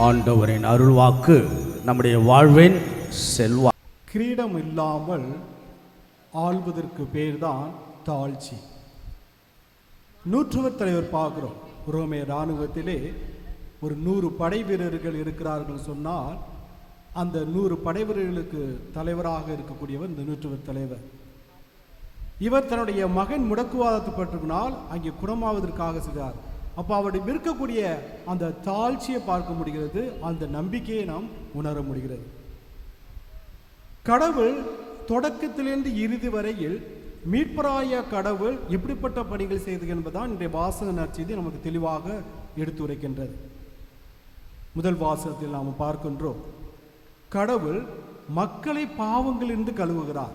ஆண்டவரின் அருள்வாக்கு நம்முடைய வாழ்வின் செல்வா கிரீடம் இல்லாமல் ஆள்வதற்கு பேர்தான் தாழ்ச்சி. நூற்றுவர் தலைவர் பார்க்குறோம். ரோமே இராணுவத்திலே ஒரு நூறு படை வீரர்கள் இருக்கிறார்கள் சொன்னால் அந்த நூறு படை வீரர்களுக்கு தலைவராக இருக்கக்கூடியவர் இந்த நூற்றுவர் தலைவர். இவர் தன்னுடைய மகன் முடக்குவாதத்துப்பட்டிருக்கினால் அங்கே குணமாவதற்காக செய்தார். அப்போ அவருடைய இருக்கக்கூடிய அந்த தாழ்ச்சியை பார்க்க முடிகிறது அந்த நம்பிக்கையை நாம் உணர முடிகிறது. கடவுள் தொடக்கத்திலிருந்து இறுதி வரையில் மீட்பராய கடவுள் எப்படிப்பட்ட பணிகள் செய்தது என்பதுதான் இன்றைய வாசக நற்செய்தி நமக்கு தெளிவாக எடுத்துரைக்கின்றது முதல் வாசகத்தில் நாம் பார்க்கின்றோம் கடவுள் மக்களை பாவங்களிலிருந்து கழுவுகிறார்.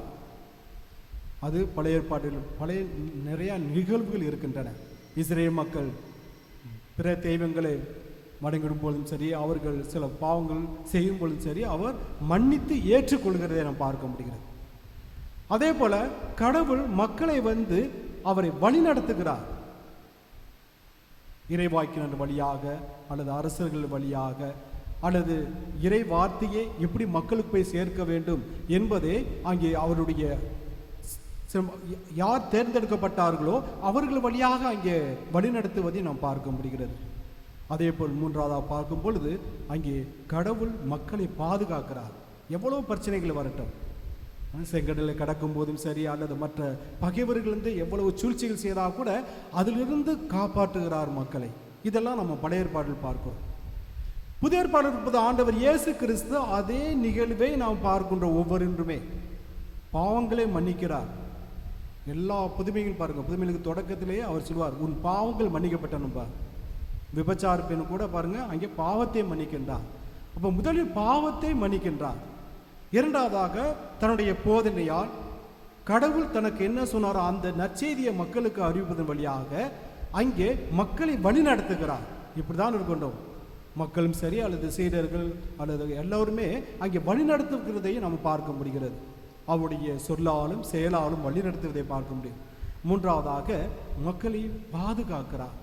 அது பழைய ஏற்பாட்டில் பழைய நிறைய நிகழ்வுகள் இருக்கின்றன. இஸ்ரேல் மக்கள் பிற தெய்வங்களை மடங்கிடும் பொழுதும் சரி அவர்கள் சில பாவங்கள் செய்யும் பொழுதும் சரி அவர் மன்னித்து ஏற்றுக்கொள்கிறதை நாம் பார்க்க முடிகிறது. அதே போல கடவுள் மக்களை வந்து அவரை வழிநடத்துகிறார் இறைவாக்கினர் வழியாக அல்லது அரசர்கள் வழியாக அல்லது இறை வார்த்தையை எப்படி மக்களுக்கு போய் சேர்க்க வேண்டும் என்பதே அங்கே அவருடைய யார் தேர்ந்தெடுக்கப்பட்டார்களோ அவர்கள் வழியாக அங்கே வழிநடத்துவதை நாம் பார்க்க முடிகிறது. அதே போல் மூன்றாவதாக பார்க்கும் பொழுது அங்கே கடவுள் மக்களை பாதுகாக்கிறார். எவ்வளோ பிரச்சனைகள் வரட்டும். செங்கடலை கடக்கும் போதும் சரி அல்லது மற்ற பகைவர்களிருந்து எவ்வளவு சூழ்ச்சிகள் செய்தால் கூட அதிலிருந்து காப்பாற்றுகிறார் மக்களை. இதெல்லாம் நம்ம பழைய ஏற்பாட்டில் பார்க்கிறோம். புதிய ஏற்பாடு இருப்பது ஆண்டவர் இயேசு கிறிஸ்து அதே நிகழ்வை நாம் பார்க்கின்ற ஒவ்வொருன்றுமே பாவங்களை மன்னிக்கிறார். எல்லா புதுமைகளும் பாருங்க. புதுமைகளுக்கு தொடக்கத்திலேயே அவர் சொல்வார் உன் பாவங்கள் மன்னிக்கப்பட்டனும்பா விபச்சார பெண் கூட பாருங்க அங்கே பாவத்தை மன்னிக்கின்றார் அப்போ முதலில் பாவத்தை மன்னிக்கின்றார் இரண்டாவதாக தன்னுடைய போதனையால் கடவுள் தனக்கு என்ன சொன்னாரோ அந்த நற்செய்தியை மக்களுக்கு அறிவிப்பதன் வழியாக அங்கே மக்களை வழி நடத்துகிறார். இப்படிதான் இருக்கின்றோம் மக்களும் சரி அல்லது சீடர்கள் அல்லது எல்லோருமே அங்கே வழி நடத்துகிறதையும் நம்ம பார்க்க முடிகிறது. அவருடைய சொல்லாலும் செயலாலும் வழி நடத்துவதை பார்க்க முடியும் மூன்றாவதாக மக்களை பாதுகாக்கிறார்.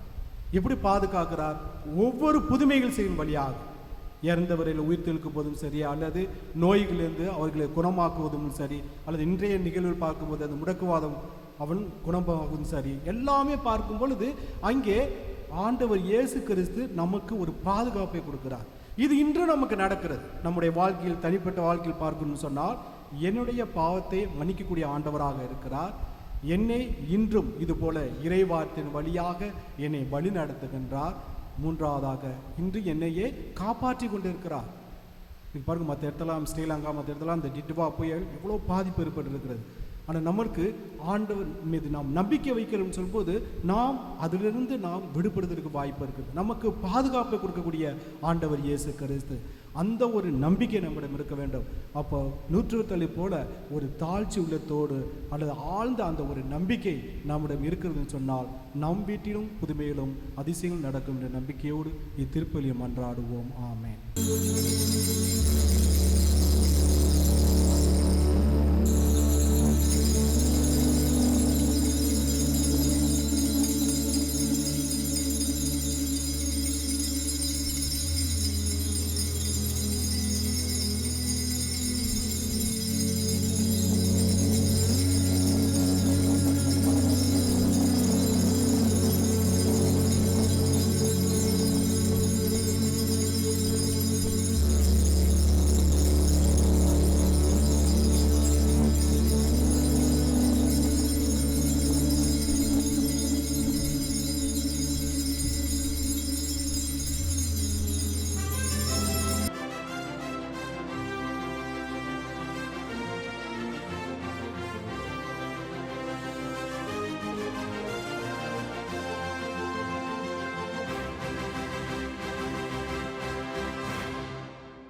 எப்படி பாதுகாக்கிறார்? ஒவ்வொரு புதுமைகள் செய்யும் வழியாக. இறந்தவரையில் உயிர்த்தெழுக்கும் போதும் சரி அல்லது நோய்களிலிருந்து அவர்களை குணமாக்குவதும் சரி அல்லது இன்றைய நிகழ்வில் பார்க்கும்போது அந்த முடக்குவாதம் அவன் குணமாகவும் சரி எல்லாமே பார்க்கும் பொழுது அங்கே ஆண்டவர் இயேசு கிறிஸ்து நமக்கு ஒரு பாதுகாப்பை கொடுக்கிறார். இது இன்று நமக்கு நடக்கிறது. நம்முடைய வாழ்க்கையில் தனிப்பட்ட வாழ்க்கையில் பார்க்கணும்னு சொன்னால் என்னுடைய பாவத்தை மன்னிக்கக்கூடிய ஆண்டவராக இருக்கிறார். என்னை இன்றும் இதுபோல இறைவார்த்தின் வழியாக என்னை வழி நடத்துகின்றார் மூன்றாவதாக இன்று என்னையே காப்பாற்றி கொண்டிருக்கிறார். இன்னைக்கு பாருங்க மற்ற இடத்துலாம் ஸ்ரீலங்கா மற்ற இடத்துலாம் இந்த டிட்வா புயல் எவ்வளோ பாதிப்பு ஏற்பட்டிருக்கிறது. ஆனால் நமக்கு ஆண்டவர் மீது நாம் நம்பிக்கை வைக்கிறோம்னு சொல்லும்போது நாம் அதிலிருந்து நாம் விடுபடுவதற்கு வாய்ப்பு இருக்குது. நமக்கு பாதுகாப்பை கொடுக்கக்கூடிய ஆண்டவர் இயேசு கிறிஸ்து. அந்த ஒரு நம்பிக்கை நம்மிடம் இருக்க வேண்டும். அப்போ நூற்றுத்தலை போல ஒரு தாழ்ச்சி உள்ளத்தோடு அல்லது ஆழ்ந்த அந்த ஒரு நம்பிக்கை நம்மிடம் இருக்கிறதுன்னு சொன்னால் நம் வீட்டிலும் புதுமையிலும் அதிசயங்கள் நடக்கும் என்ற நம்பிக்கையோடு இத்திருப்பலியம் மன்றாடுவோம் ஆமேன்.